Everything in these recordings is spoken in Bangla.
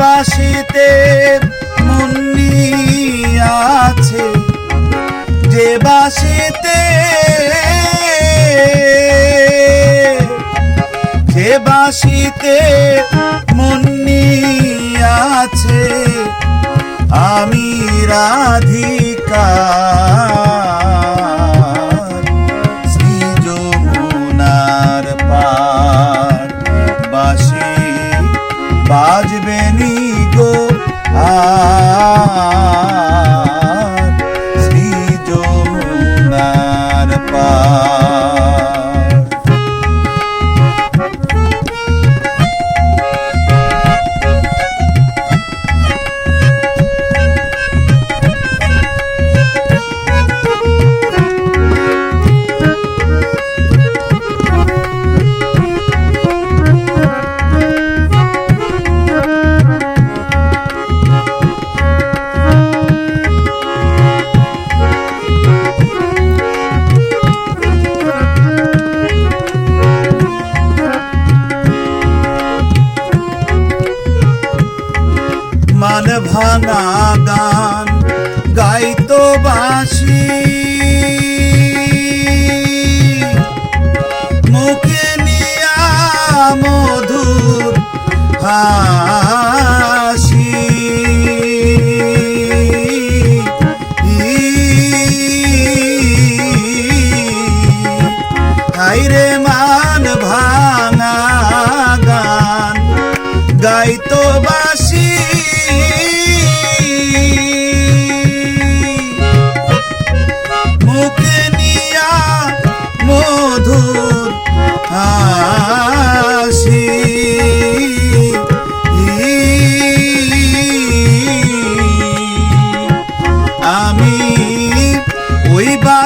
বাসিতে মুন্নি আছে। যে বাসিতে যে বাসিতে মুন্নি আছে। আমি রাধিকা। গো আর হা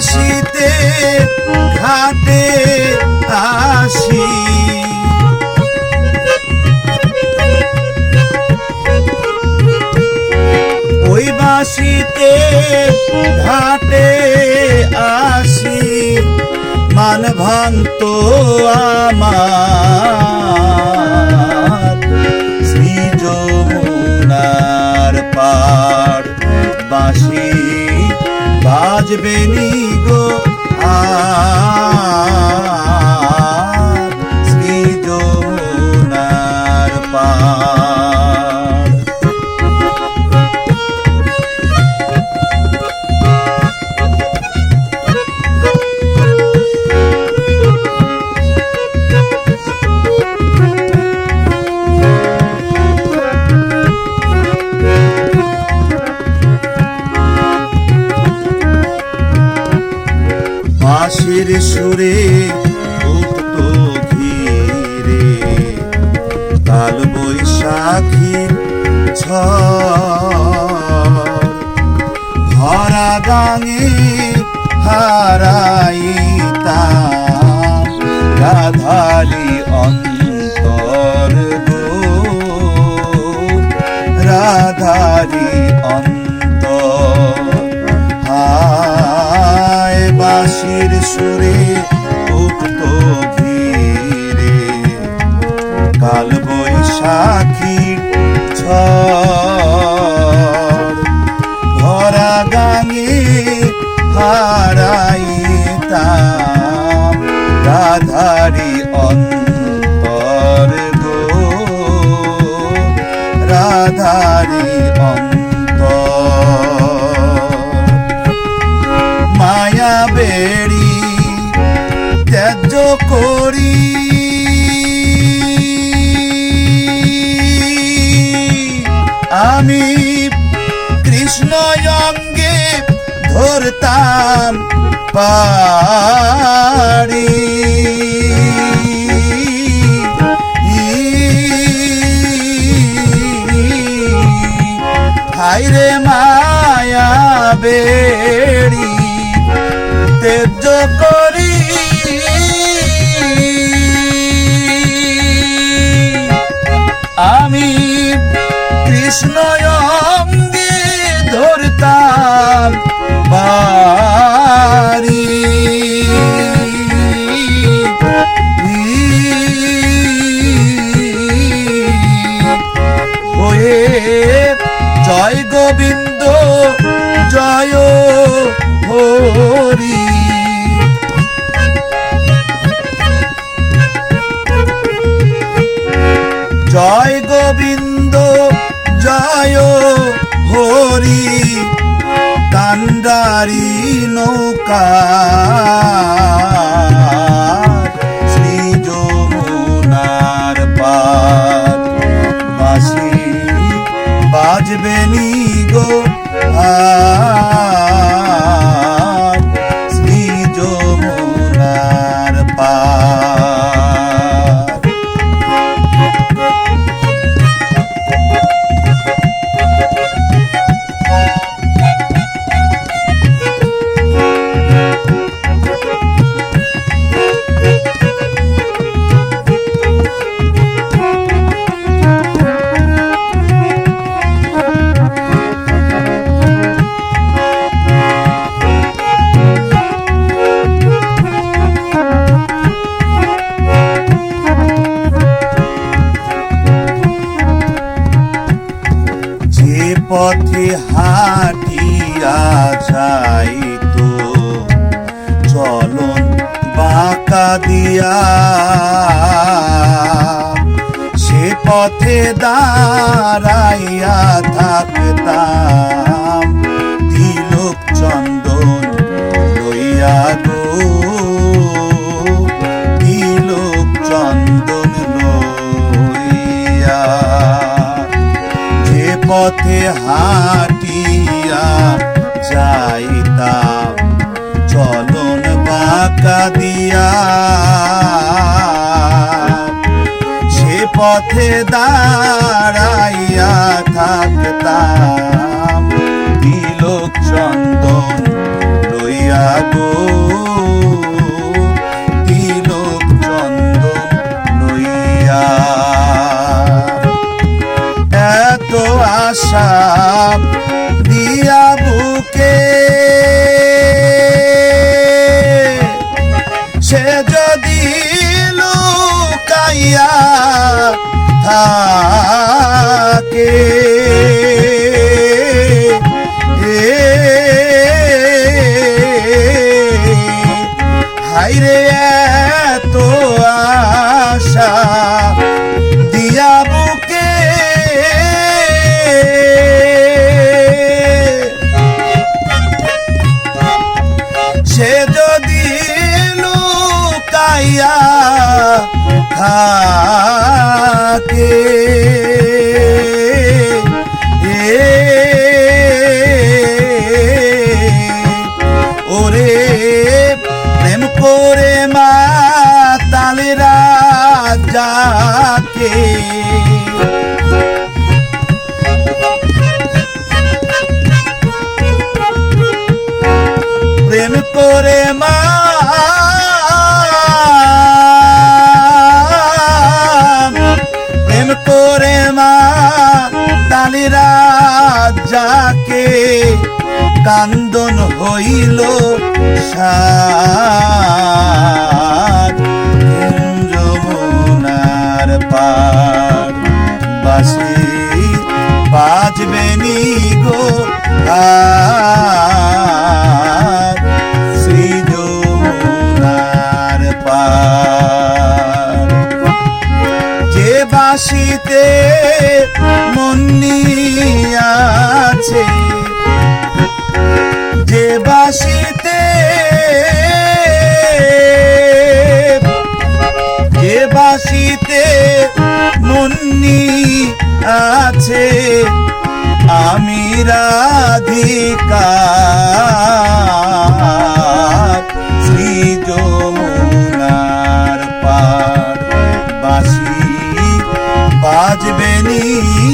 বাসিতে ঘাটে আসি। ওই বাসিতে ঘাটে আসি। মান ভাঙত আমার বাজবে নি গো? আর বাঁশির সুরে উঠত ঘিরে। কাল বৈশাখীর ভরা গাঙে হারাইতাম রাধালি অন্তর গো রাধারি অন্তর সুরে উঠত ঘিরে কাল বৈশাখীর ঝড় ভরা গাঙে হারাইতাম রাধারি অন্তর গো রাধারি অন্তর করি। আমি কৃষ্ণ অঙ্গে ধরতাম পারি হাইরে মায়া বেড়ি তেজ করি আমি কৃষ্ণ ধরতাম বাড়ি। হয়ে জয় গোবিন্দ জয় হরি। গোবিন্দ জয় হরি কান্ডারি নৌকা। শ্রী যমুনার পার বাসি বাজবে গো আর পথে হাটিয়া যাই তো। চলন বাঁকা দিয়া। সে পথে দাঁড়াইয়া থাকতাম। হাটিয়া যাইতাম। চলন বাঁকা দিয়া। সে পথে দাঁড়াইয়া থাকতাম। হাইরে এত আশা দিয়া বুকে। সে যদি লুকাইয়া থাকে। যাকে কান্দন হইল সার বাড়িতে মুন্নি আছে আমি রাধিকা। শ্রী যমুনার বাজবে নি।